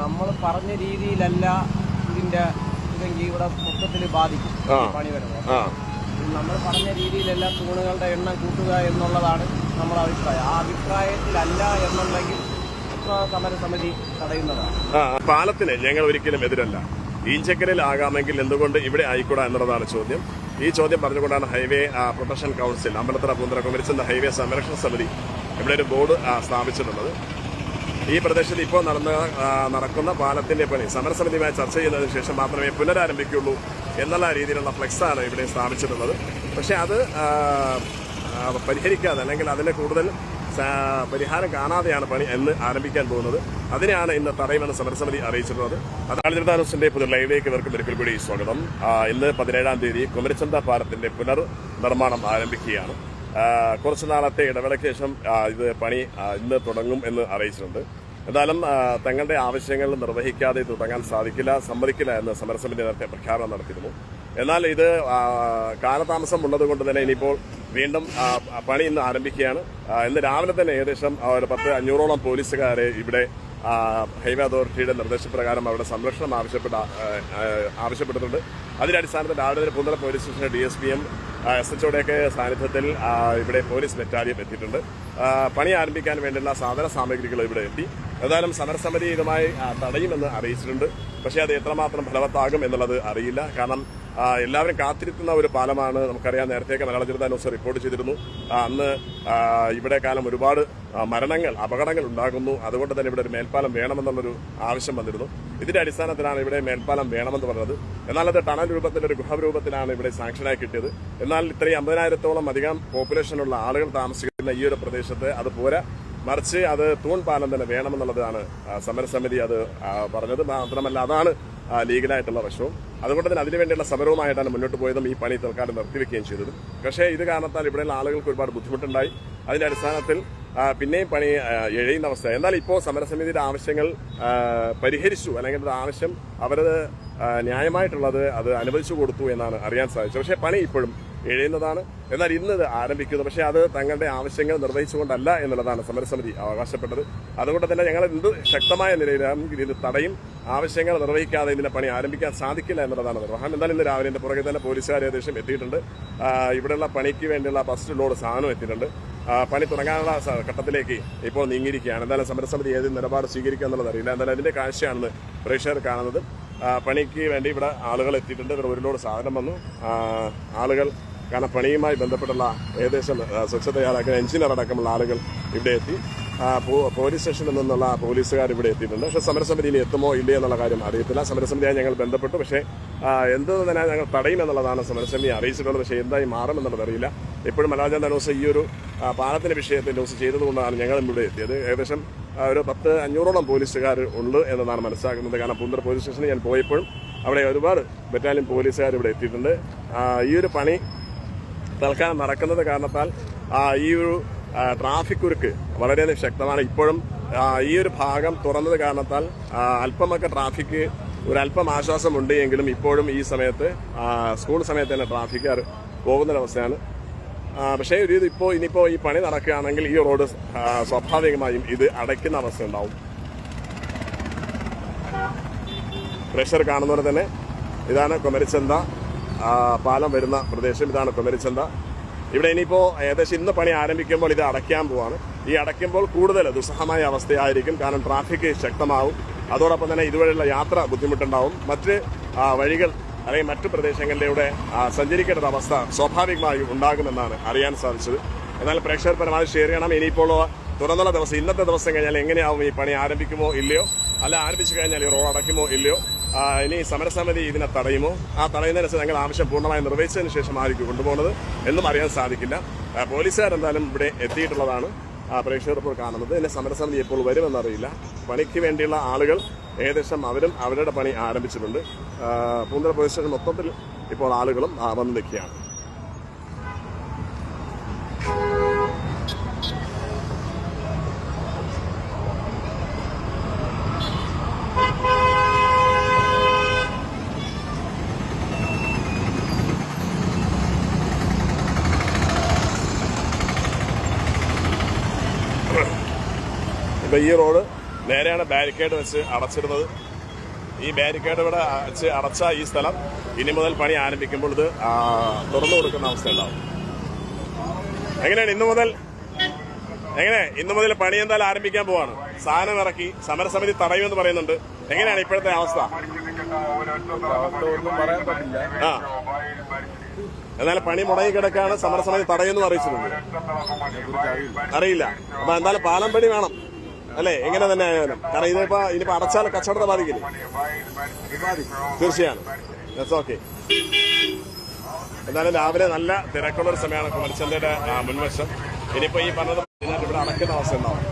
നമ്മൾ പറഞ്ഞ രീതിയിലല്ല ഇതിന്റെ ഇതെങ്കിൽ ഇവിടെ മൊത്തത്തിൽ ബാധിക്കും. പണി വരുന്നത്. നമ്മൾ പറഞ്ഞ രീതിയിലല്ല തൂണുകളുടെ എണ്ണം കൂട്ടുക എന്നുള്ളതാണ് നമ്മുടെ അഭിപ്രായം. ആ അഭിപ്രായത്തിലല്ല എന്നുണ്ടെങ്കിൽ സമരസമിതി തടയുന്നതാണ്. പാലത്തിന് ഞങ്ങൾ ഒരിക്കലും എതിരല്ല. ഈഞ്ചക്കരയിൽ ആകാമെങ്കിൽ എന്തുകൊണ്ട് ഇവിടെ ആയിക്കൂടാ എന്നുള്ളതാണ് ചോദ്യം. ഈ ചോദ്യം പറഞ്ഞുകൊണ്ടാണ് highway protection council Ambalathara Poonthura കുമരിച്ചെന്ന highway സംരക്ഷണ സമിതി ഇവിടെ ഒരു ബോർഡ് സ്ഥാപിച്ചിട്ടുള്ളത്. ഈ പ്രദേശത്ത് ഇപ്പോൾ നടന്ന നടക്കുന്ന പാലത്തിന്റെ പണി സമരസമിതിയുമായി ചർച്ച ചെയ്തതിനു ശേഷം മാത്രമേ പുനരാരംഭിക്കുള്ളൂ എന്നുള്ള രീതിയിലുള്ള ഫ്ലെക്സാണ് ഇവിടെ സ്ഥാപിച്ചിട്ടുള്ളത്. പക്ഷേ അത് പരിഹരിക്കാതെ അല്ലെങ്കിൽ അതിന് കൂടുതൽ പരിഹാരം കാണാതെയാണ് പണി എന്ന് ആരംഭിക്കാൻ പോകുന്നത്. അതിനെയാണ് ഇന്ന് തടയുമെന്ന് സമരസമിതി അറിയിച്ചിട്ടുള്ളത്. അതാണ് ജനതാ ന്യൂസിന്റെ പുതിയ ലൈവിലേക്ക് ഇവർക്ക് ഒരിക്കൽ കൂടി സ്വാഗതം. ഇന്ന് പതിനേഴാം തീയതി കുമരച്ചന്ത പാലത്തിന്റെ പുനർ നിർമ്മാണം ആരംഭിക്കുകയാണ് കുറച്ചു നാളത്തെ ഇടവേളയ്ക്ക് ശേഷം ഇത് പണി ഇന്ന് തുടങ്ങും എന്ന് അറിയിച്ചിട്ടുണ്ട്. എന്തായാലും തങ്ങളുടെ ആവശ്യങ്ങൾ നിർവഹിക്കാതെ തുടങ്ങാൻ സാധിക്കില്ല സമ്മതിക്കില്ല എന്ന് സമരസമിതി നേരത്തെ പ്രഖ്യാപനം നടത്തിയിരുന്നു. എന്നാൽ ഇത് കാലതാമസം ഉള്ളത് കൊണ്ട് തന്നെ ഇനിയിപ്പോൾ വീണ്ടും പണി ഇന്ന് ആരംഭിക്കുകയാണ്. ഇന്ന് രാവിലെ തന്നെ ഏകദേശം ഒരു പത്ത് അഞ്ഞൂറോളം പോലീസുകാരെ ഇവിടെ ഹൈവേ അതോറിറ്റിയുടെ നിർദ്ദേശപ്രകാരം അവരുടെ സംരക്ഷണം ആവശ്യപ്പെട്ട ആവശ്യപ്പെട്ടിട്ടുണ്ട്. അതിന്റെ അടിസ്ഥാനത്തിൽ രാവിലെ തന്നെ Poonthala police station D S H സാന്നിധ്യത്തിൽ ഇവിടെ പോലീസ് ബറ്റാലിയൻ എത്തിയിട്ടുണ്ട്. പണി ആരംഭിക്കാൻ വേണ്ടുന്ന സാധന സാമഗ്രികൾ ഇവിടെ എത്തി. ഏതായാലും സമരസമിതി ഇതുമായി തടയുമെന്ന് അറിയിച്ചിട്ടുണ്ട്. പക്ഷേ അത് എത്രമാത്രം ഫലവത്താകും എന്നുള്ളത് അറിയില്ല. കാരണം എല്ലാവരും കാത്തിരിക്കുന്ന ഒരു പാലമാണ് നമുക്കറിയാം. നേരത്തെയൊക്കെ മലയാള ജനതാ ന്യൂസ് റിപ്പോർട്ട് ചെയ്തിരുന്നു. അന്ന് ഇവിടെ കാലം ഒരുപാട് മരണങ്ങൾ അപകടങ്ങൾ ഉണ്ടാകുന്നു. അതുകൊണ്ട് തന്നെ ഇവിടെ ഒരു മേൽപ്പാലം വേണമെന്നുള്ളൊരു ആവശ്യം വന്നിരുന്നു. ഇതിന്റെ അടിസ്ഥാനത്തിലാണ് ഇവിടെ മേൽപ്പാലം വേണമെന്ന് പറഞ്ഞത്. എന്നാൽ അത് ടണൽ രൂപത്തിൽ ഒരു ഗൃഹരൂപത്തിലാണ് ഇവിടെ സാങ്ഷനായി കിട്ടിയത്. എന്നാൽ ഇത്രയും അമ്പതിനായിരത്തോളം അധികം പോപ്പുലേഷനുള്ള ആളുകൾ താമസിക്കുന്ന ഈ ഒരു പ്രദേശത്ത് അത് പോരാ. മറിച്ച് അത് തൂൺ പാലം തന്നെ വേണമെന്നുള്ളതാണ് സമരസമിതി അത് പറഞ്ഞത്. മാത്രമല്ല അതാണ് ലീഗലായിട്ടുള്ള വശവും. അതുകൊണ്ട് തന്നെ അതിനുവേണ്ടിയുള്ള സമരവുമായിട്ടാണ് മുന്നോട്ട് പോയതും ഈ പണി തൽക്കാലം നിർത്തിവെക്കുകയും ചെയ്തത്. പക്ഷേ ഇത് കാരണത്താൽ ഇവിടെയുള്ള ആളുകൾക്ക് ഒരുപാട് ബുദ്ധിമുട്ടുണ്ടായി. അതിന്റെ അടിസ്ഥാനത്തിൽ പിന്നെയും പണി എഴുതുന്ന അവസ്ഥ എന്നാൽ ഇപ്പോൾ സമരസമിതിയുടെ ആവശ്യങ്ങൾ പരിഹരിച്ചു. അല്ലെങ്കിൽ ആവശ്യം അവരത് ന്യായമായിട്ടുള്ളത് അത് അനുവദിച്ചു കൊടുത്തു എന്നാണ് അറിയാൻ സാധിച്ചത്. പക്ഷേ പണി ഇപ്പോഴും എഴുതുന്നതാണ്. എന്നാൽ ഇന്ന് ഇത് ആരംഭിക്കുന്നു. പക്ഷേ അത് തങ്ങളുടെ ആവശ്യങ്ങൾ നിർവഹിച്ചുകൊണ്ടല്ല എന്നുള്ളതാണ് സമരസമിതി അവകാശപ്പെട്ടത്. അതുകൊണ്ട് തന്നെ ഞങ്ങൾ എന്ത് ശക്തമായ നിലയിലാണ് ഇതിന് തടയും ആവശ്യങ്ങൾ നിർവഹിക്കാതെ ഇതിന്റെ പണി ആരംഭിക്കാൻ സാധിക്കില്ല എന്നുള്ളതാണ് നിർവഹണം. എന്തായാലും ഇന്ന് രാവിലെ എന്റെ പുറകെ തന്നെ പോലീസുകാർ ഏകദേശം എത്തിയിട്ടുണ്ട്. ഇവിടെയുള്ള പണിക്ക് വേണ്ടിയുള്ള ഫസ്റ്റ് ലോഡ് സാധനം എത്തിയിട്ടുണ്ട്. പണി തുടങ്ങാനുള്ള ഘട്ടത്തിലേക്ക് ഇപ്പോൾ നീങ്ങിയിരിക്കുകയാണ്. എന്തായാലും സമരസമിതി ഏത് നിലപാട് സ്വീകരിക്കുക എന്നുള്ളത് അറിയില്ല. എന്തായാലും അതിന്റെ കാഴ്ചയാണെന്ന് പ്രേക്ഷകർ കാണുന്നത്. പണിക്ക് വേണ്ടി ഇവിടെ ആളുകൾ എത്തിയിട്ടുണ്ട്. ഇവിടെ ഒരു ലോഡ് സാധനം വന്നു. ആളുകൾ കാരണം പണിയുമായി ബന്ധപ്പെട്ടുള്ള ഏകദേശം സ്വച്ഛ തയ്യാറാക്കുന്ന എഞ്ചിനീയർ അടക്കമുള്ള ആളുകൾ ഇവിടെ എത്തി. പോലീസ് സ്റ്റേഷനിൽ നിന്നുള്ള പോലീസുകാർ ഇവിടെ എത്തിയിട്ടുണ്ട്. പക്ഷേ സമരസമിതിയിൽ എത്തുമോ ഇല്ലേ എന്നുള്ള കാര്യം അറിയത്തില്ല. സമരസമിതിയായി ഞങ്ങൾ ബന്ധപ്പെട്ടു. പക്ഷേ എന്ത് തന്നെ ഞങ്ങൾ തടയുമെന്നുള്ളതാണ് സമരസമിതി അറിയിച്ചിട്ടുള്ളത്. പക്ഷേ എന്തായി മാറുമെന്നുള്ളത് അറിയില്ല. ഇപ്പോഴും മലാജാന്ത ന്യൂസ് ഈ ഒരു പാലത്തിന്റെ വിഷയത്തിൽ ന്യൂസ് ചെയ്തതുകൊണ്ടാണ് ഞങ്ങൾ ഇവിടെ എത്തിയത്. ഏകദേശം ഒരു പത്ത് അഞ്ഞൂറോളം പോലീസുകാർ ഉണ്ട് എന്നതാണ് മനസ്സിലാക്കുന്നത്. കാരണം പൂന്തറ പോലീസ് സ്റ്റേഷനിൽ ഞാൻ പോയപ്പോഴും അവിടെ ഒരുപാട് ബറ്റാലിയൻ പോലീസുകാർ ഇവിടെ എത്തിയിട്ടുണ്ട്. ഈ ഒരു പണി തൽക്കാലം നടക്കുന്നത് കാരണത്താൽ ഈ ഒരു ട്രാഫിക് കുരുക്ക് വളരെയധികം ശക്തമാണ്. ഇപ്പോഴും ഈ ഒരു ഭാഗം തുറന്നത് കാരണത്താൽ അല്പമൊക്കെ ട്രാഫിക് ഒരല്പം ആശ്വാസമുണ്ട് എങ്കിലും ഇപ്പോഴും ഈ സമയത്ത് സ്കൂൾ സമയത്ത് തന്നെ ട്രാഫിക് പോകുന്നൊരവസ്ഥയാണ് പക്ഷേ ഒരു ഇത് ഇപ്പോൾ ഇനിയിപ്പോൾ ഈ പണി നടക്കുകയാണെങ്കിൽ ഈ റോഡ് സ്വാഭാവികമായും ഇത് അടയ്ക്കുന്ന അവസ്ഥ ഉണ്ടാവും. പ്രഷർ കാണുന്നവരെ തന്നെ ഇതാണ് കുമരിച്ചന്ത. പാലം വരുന്ന പ്രദേശം ഇതാണ് കുമരിച്ചന്ത. ഇവിടെ ഇനിയിപ്പോൾ ഏകദേശം ഇന്ന് പണി ആരംഭിക്കുമ്പോൾ ഇത് അടയ്ക്കാൻ പോവാണ്. ഈ അടയ്ക്കുമ്പോൾ കൂടുതൽ ദുസ്സഹമായ അവസ്ഥയായിരിക്കും. കാരണം ട്രാഫിക് ശക്തമാവും. അതോടൊപ്പം തന്നെ ഇതുവഴിയുള്ള യാത്ര ബുദ്ധിമുട്ടുണ്ടാവും. മറ്റ് വഴികൾ അല്ലെങ്കിൽ മറ്റു പ്രദേശങ്ങളിലൂടെ സഞ്ചരിക്കേണ്ട അവസ്ഥ സ്വാഭാവികമായും ഉണ്ടാകുമെന്നാണ് അറിയാൻ സാധിച്ചത്. എന്നാൽ പ്രേക്ഷകർ പരമാവധി ഷെയർ ചെയ്യണം. ഇനിയിപ്പോൾ തുറന്നുള്ള ദിവസം ഇന്നത്തെ ദിവസം കഴിഞ്ഞാൽ എങ്ങനെയാവും ഈ പണി ആരംഭിക്കുമോ ഇല്ലയോ? അല്ല ആരംഭിച്ചു കഴിഞ്ഞാൽ ഈ റോഡ് അടയ്ക്കുമോ ഇല്ലയോ? ഇനി സമരസമിതി ഇതിനെ തടയുമോ? ആ തടയുന്നതിനനുസരിച്ച് ഞങ്ങൾ ആവശ്യം പൂർണമായി നിർവഹിച്ചതിന് ശേഷം ആയിരിക്കും കൊണ്ടുപോകുന്നത് എന്നും അറിയാൻ സാധിക്കില്ല. പോലീസുകാർ പോലീസുകാരെന്തായാലും ഇവിടെ എത്തിയിട്ടുള്ളതാണ്. പ്രേക്ഷകർ ഇപ്പോൾ കാണുന്നത്. എന്നെ സമരസമിതി എപ്പോൾ വരുമെന്നറിയില്ല. പണിക്ക് വേണ്ടിയുള്ള ആളുകൾ ഏകദേശം അവരും അവരുടെ പണി ആരംഭിച്ചിട്ടുണ്ട്. പൂന്തല പ്രദേശത്തിൽ മൊത്തത്തിൽ ഇപ്പോൾ ആളുകളും വന്ന് നിൽക്കുകയാണ്. ഈ റോഡ് നേരെയാണ് ബാരിക്കേഡ് വെച്ച് അടച്ചിരുന്നത് ഈ ബാരിക്കേഡ് ഇവിടെ വെച്ച് അടച്ച ഈ സ്ഥലം ഇനി മുതൽ പണി ആരംഭിക്കുമ്പോൾ ഇത് തുറന്നു കൊടുക്കുന്ന അവസ്ഥ ഉണ്ടാവും. എങ്ങനെയാണ് ഇന്നു മുതൽ എങ്ങനെ? ഇന്നു മുതൽ പണി എന്തായാലും ആരംഭിക്കാൻ പോവാണ്. സാധനം ഇറക്കി സമരസമിതി തടയുമെന്ന് പറയുന്നുണ്ട്. എങ്ങനെയാണ് ഇപ്പോഴത്തെ അവസ്ഥ? എന്നാലും പണി മുടങ്ങി കിടക്കാണ് സമരസമിതി തടയുമെന്ന് അറിയിച്ചിട്ടുണ്ട്. അറിയില്ല. അപ്പൊ എന്തായാലും പാലം പണി വേണം. അല്ലേ? എങ്ങനെ തന്നെ ആയാലും. കാരണം ഇതിപ്പോ ഇനിയിപ്പോ അടച്ചാൽ കച്ചവടത്തെ ബാധിക്കില്ലേ? തീർച്ചയാണ് ഓക്കെ എന്നാലും രാവിലെ നല്ല തിരക്കുള്ള ഒരു സമയമാണ് കുമരച്ചന്തയുടെ മുൻവശം. ഇനിയിപ്പോ ഈ പറഞ്ഞത് ഇവിടെ അടയ്ക്കുന്ന അവസ്ഥ ഉണ്ടാവും.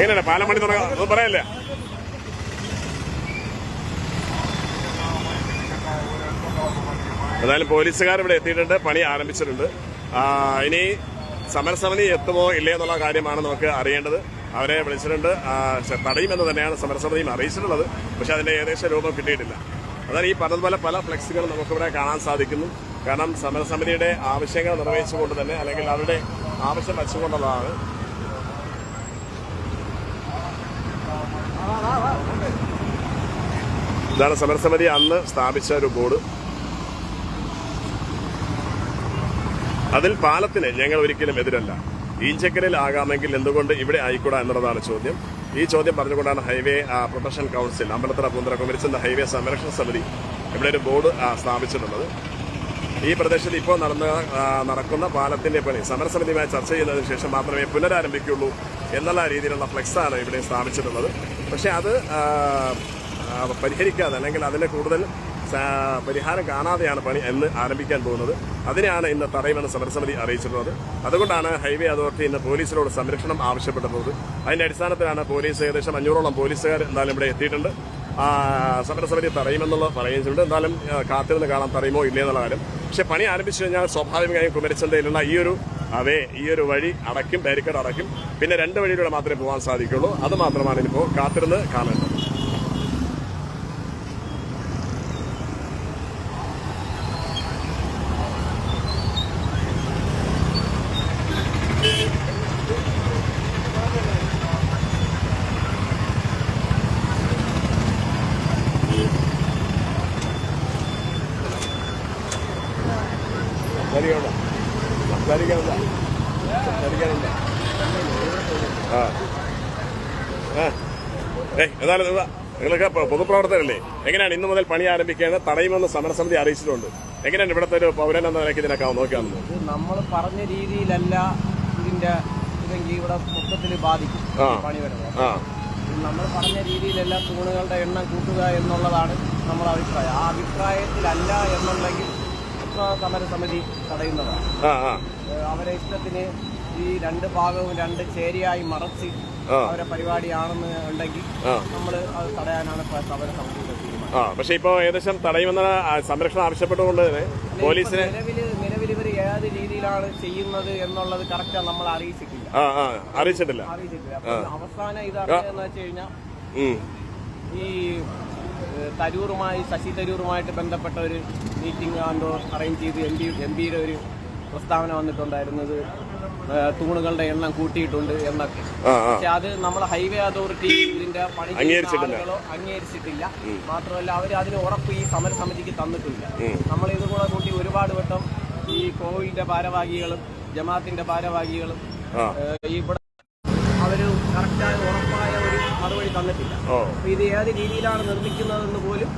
എങ്ങനെയാണ് പാലം പണി തുടങ്ങാം. പറയല്ലേ? എന്തായാലും പോലീസുകാർ ഇവിടെ എത്തിയിട്ടുണ്ട് പണി ആരംഭിച്ചിട്ടുണ്ട്. ഇനി സമരസമിതി എത്തുമോ ഇല്ലേ എന്നുള്ള കാര്യമാണ് നമുക്ക് അറിയേണ്ടത്. അവരെ വിളിച്ചിട്ടുണ്ട്. തടയുമെന്ന് തന്നെയാണ് സമരസമിതിയും അറിയിച്ചിട്ടുള്ളത്. പക്ഷെ അതിന്റെ ഏകദേശം രൂപം കിട്ടിയിട്ടില്ല. അതാണ് ഈ പറഞ്ഞതുപോലെ പല ഫ്ലെക്സുകളും നമുക്കിവിടെ കാണാൻ സാധിക്കുന്നു. കാരണം സമരസമിതിയുടെ ആവശ്യങ്ങൾ നിർവഹിച്ചുകൊണ്ട് തന്നെ അല്ലെങ്കിൽ അവരുടെ ആവശ്യം വച്ചുകൊണ്ടുള്ളതാണ്. ഇതാണ് സമരസമിതി അന്ന് സ്ഥാപിച്ച ഒരു ബോർഡ്. അതിൽ പാലത്തിന് ഞങ്ങൾ ഒരിക്കലും എതിരല്ല. ഈഞ്ചക്കരയിൽ ആകാമെങ്കിൽ എന്തുകൊണ്ട് ഇവിടെ ആയിക്കൂടാ എന്നുള്ളതാണ് ചോദ്യം. ഈ ചോദ്യം പറഞ്ഞുകൊണ്ടാണ് highway protection council Ambalathara Poonthura കുമരിച്ചെന്ന highway സംരക്ഷണ സമിതി ഇവിടെ ഒരു ബോർഡ് സ്ഥാപിച്ചിട്ടുള്ളത്. ഈ പ്രദേശത്ത് ഇപ്പോൾ നടന്ന നടക്കുന്ന പാലത്തിന്റെ പണി സമരസമിതിയുമായി ചർച്ച ചെയ്യുന്നതിന് ശേഷം മാത്രമേ പുനരാരംഭിക്കുള്ളൂ എന്നുള്ള രീതിയിലുള്ള ഫ്ലെക്സാണ് ഇവിടെ സ്ഥാപിച്ചിട്ടുള്ളത്. പക്ഷേ അത് പരിഹരിക്കാതെ അല്ലെങ്കിൽ അതിന് കൂടുതൽ പരിഹാരം കാണാതെയാണ് പണി എന്ന് ആരംഭിക്കാൻ പോകുന്നത്. അതിനെയാണ് ഇന്ന് തടയുമെന്ന് സമരസമിതി അറിയിച്ചിട്ടുള്ളത്. അതുകൊണ്ടാണ് ഹൈവേ അതോറിറ്റി ഇന്ന് പോലീസിനോട് സംരക്ഷണം ആവശ്യപ്പെട്ടിട്ടുള്ളത് അതിന്റെ അടിസ്ഥാനത്തിലാണ് പോലീസ് ഏകദേശം അഞ്ഞൂറോളം പോലീസുകാർ എന്തായാലും ഇവിടെ എത്തിയിട്ടുണ്ട്. സമരസമിതി തടയുമെന്നുള്ള പറയുന്നുണ്ട്. എന്തായാലും കാത്തിരുന്ന് കാണാൻ തടയുമോ ഇല്ലേ എന്നുള്ള കാര്യം. പക്ഷേ പണി ആരംഭിച്ചു കഴിഞ്ഞാൽ സ്വാഭാവികമായും കുമരച്ചന്തയിലുള്ള ഈ ഒരു അവേ ഈ ഒരു വഴി അടയ്ക്കും ബാരിക്കേഡ് അടയ്ക്കും. പിന്നെ രണ്ട് വഴിയിലൂടെ മാത്രമേ പോകാൻ സാധിക്കുള്ളൂ. അത് മാത്രമാണ് ഇനിയിപ്പോൾ കാത്തിരുന്ന് കാണേണ്ടത്. സംസാരിക്കണ്ട സംസാരിക്കാനുണ്ട സംസാരിക്കാനുണ്ട ആ. ആ. ഏയ് എന്താ നിങ്ങളൊക്കെ പൊതുപ്രവർത്തകരല്ലേ? എങ്ങനെയാണ് ഇന്നു മുതൽ പണി ആരംഭിക്കേണ്ടത്? തടയുമെന്ന് സമരസമിതി അറിയിച്ചിട്ടുണ്ട്. എങ്ങനെയാണ് ഇവിടുത്തെ ഒരു പൗരൻ എന്ന നിലയ്ക്ക് ഇതിനൊക്കെ നോക്കിയാണെന്ന്? നമ്മൾ പറഞ്ഞ രീതിയിലല്ല ഇതിന്റെ ഇതെങ്കിൽ ഇവിടെ മൊത്തത്തിൽ ബാധിക്കും. പണി വരുന്നത്. നമ്മൾ പറഞ്ഞ രീതിയിലല്ല തൂണുകളുടെ എണ്ണം കൂട്ടുക എന്നുള്ളതാണ് നമ്മുടെ അഭിപ്രായം. ആ അഭിപ്രായത്തിലല്ല എന്നുണ്ടെങ്കിൽ ആ, സമരസമിതി തടയുന്നതാണ്. അവരെ ഇഷ്ടത്തിന് ഈ രണ്ട് ഭാഗവും രണ്ട് ചേരിയായി മറച്ച്. അവരെ പരിപാടിയാണെന്ന് ഉണ്ടെങ്കിൽ. നമ്മൾ അത് തടയാനാണ് സമര സമരസമിതിയുടെ തീരുമാനം. ആ പക്ഷെ ഇപ്പോ ഏകദേശം തടയുമെന്ന സംരക്ഷണം ആവശ്യപ്പെട്ടുകൊണ്ട് തന്നെ പോലീസിന് നിലവിൽ നിലവിൽ ഇവർ ഏത് രീതിയിലാണ് ചെയ്യുന്നത് എന്നുള്ളത് കറക്റ്റാ നമ്മൾ അറിയിച്ചിട്ടില്ല. അറിയിച്ചിട്ടില്ല. അറിയിച്ചിട്ടില്ല. അവസാനം ഇത് അറിയാന്ന് വെച്ച് കഴിഞ്ഞാൽ ഈ തരൂറുമായി ശശി തരൂറുമായിട്ട് ബന്ധപ്പെട്ട ഒരു മീറ്റിംഗ് ആണ്ടോ അറേഞ്ച് ചെയ്ത് എം പി എം പിയുടെ ഒരു പ്രസ്താവന വന്നിട്ടുണ്ടായിരുന്നത്? തൂണുകളുടെ എണ്ണം കൂട്ടിയിട്ടുണ്ട് എന്നൊക്കെ. പക്ഷെ അത് നമ്മൾ ഹൈവേ അതോറിറ്റി ഇതിന്റെ പണി അംഗീകരിച്ചിട്ടില്ല. ആളുകളോ അംഗീകരിച്ചിട്ടില്ല. മാത്രമല്ല അവർ അതിന് ഉറപ്പ് ഈ സമരസമിതിക്ക് തന്നിട്ടില്ല നമ്മൾ ഇത് കൂടെ കൂട്ടി ഒരുപാട് വട്ടം ഈ കോവിഡിന്റെ ഭാരവാഹികളും ജമാഅത്തിന്റെ ഭാരവാഹികളും ഈ ഇവിടെ അവർ കറക്റ്റായ ഉറപ്പായ മറുപടി തന്നിട്ടില്ല. അപ്പൊ ഇത് ഏത് രീതിയിലാണ് നിർമ്മിക്കുന്നതെന്ന് പോലും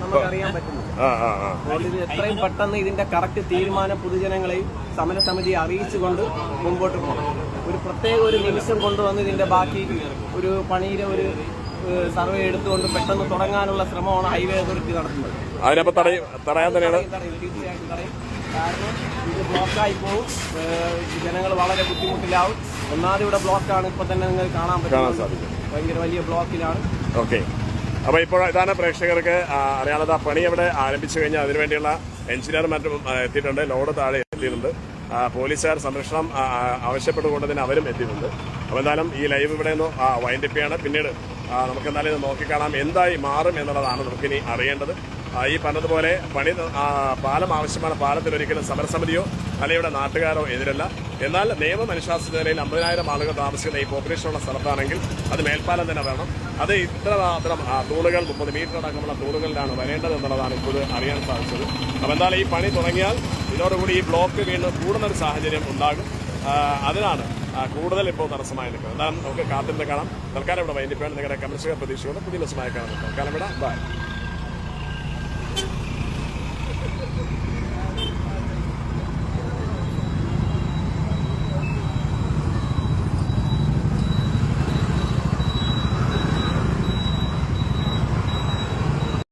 നമുക്കറിയാൻ പറ്റുന്നത് അതുകൊണ്ട് ഇത് എത്രയും പെട്ടെന്ന് ഇതിന്റെ കറക്റ്റ് തീരുമാനം പൊതുജനങ്ങളെയും സമരസമിതിയെ അറിയിച്ചുകൊണ്ട് മുമ്പോട്ട് പോകണം. ഒരു പ്രത്യേക ഒരു നിമിഷം കൊണ്ടുവന്ന് ഇതിന്റെ ബാക്കി ഒരു പണിയിലെ ഒരു സർവേ എടുത്തുകൊണ്ട് പെട്ടെന്ന് തുടങ്ങാനുള്ള ശ്രമമാണ് ഹൈവേ അതോറിറ്റി നടത്തുന്നത്. അതിനപ്പോ തടയും തടയാൻ തന്നെയാണ്. തീർച്ചയായിട്ടും തടയും. കാരണം ഇത് ബ്ലോക്കായി പോകും ജനങ്ങൾ വളരെ ബുദ്ധിമുട്ടിലാവും. ഒന്നാമത് ഇവിടെ ബ്ലോക്കാണ് ഇപ്പൊ തന്നെ നിങ്ങൾ കാണാൻ പറ്റും ഭയങ്കര വലിയ ബ്ലോക്കിലാണ്. ഓക്കെ. അപ്പൊ ഇപ്പോൾ ഇതാണ് പ്രേക്ഷകർക്ക് ആ, അറിയാനുള്ളത് പണി അവിടെ ആരംഭിച്ചു കഴിഞ്ഞാൽ അതിനുവേണ്ടിയുള്ള എഞ്ചിനീയർ മറ്റും എത്തിയിട്ടുണ്ട്. ലോഡ് താഴെ എത്തിയിട്ടുണ്ട്. പോലീസുകാർ സംരക്ഷണം ആവശ്യപ്പെട്ടുകൊണ്ട് തന്നെ അവരും എത്തിയിട്ടുണ്ട്. അപ്പോൾ എന്തായാലും ഈ ലൈവ് ഇവിടെ നിന്ന് വൈൻഡപ്പ് ചെയ്യാണ്. പിന്നീട് നമുക്ക് എന്തായാലും ഇത് നോക്കിക്കാണാം. എന്തായി മാറും എന്നുള്ളതാണ് നമുക്കിനി അറിയേണ്ടത്. ഈ പറഞ്ഞതുപോലെ പണി പാലം ആവശ്യമാണ്. പാലത്തിൽ ഒരിക്കലും സമരസമിതിയോ ഇവിടെ നാട്ടുകാരോ എതിരല്ല. എന്നാൽ നിയമം അനുശാസിച്ച നിലയിൽ അമ്പതിനായിരം ആളുകൾ താമസിക്കുന്ന ഈ പോപ്പുലേഷനുള്ള സ്ഥലത്താണെങ്കിൽ അത് മേൽപ്പാലം തന്നെ വേണം അത് ഇത്ര മാത്രം തൂണുകൾ മുപ്പത് മീറ്റർ അടക്കമുള്ള തൂണുകളിലാണ് വരേണ്ടത് എന്നുള്ളതാണ് ഇപ്പോൾ അറിയാൻ സാധിച്ചത്. അപ്പോൾ എന്തായാലും ഈ പണി തുടങ്ങിയാൽ ഇതോടുകൂടി ഈ ബ്ലോക്ക് വീണ്ടും കൂടുന്ന ഒരു സാഹചര്യം ഉണ്ടാകും. അതിനാണ് കൂടുതൽ ഇപ്പോൾ തടസ്സമായി നിൽക്കുന്നത്. എന്തായാലും നമുക്ക് കാത്തിരുന്ന് കാണാം. തൽക്കാലം ഇവിടെ വൈകിട്ട് നിങ്ങളുടെ കമ്മ്യൂണിസ്റ്റ് പ്രതീക്ഷയോടെ പുതിയ ലക്ഷ്യമായി കാണാം. തൽക്കാലം ഇവിടെ ബൈ.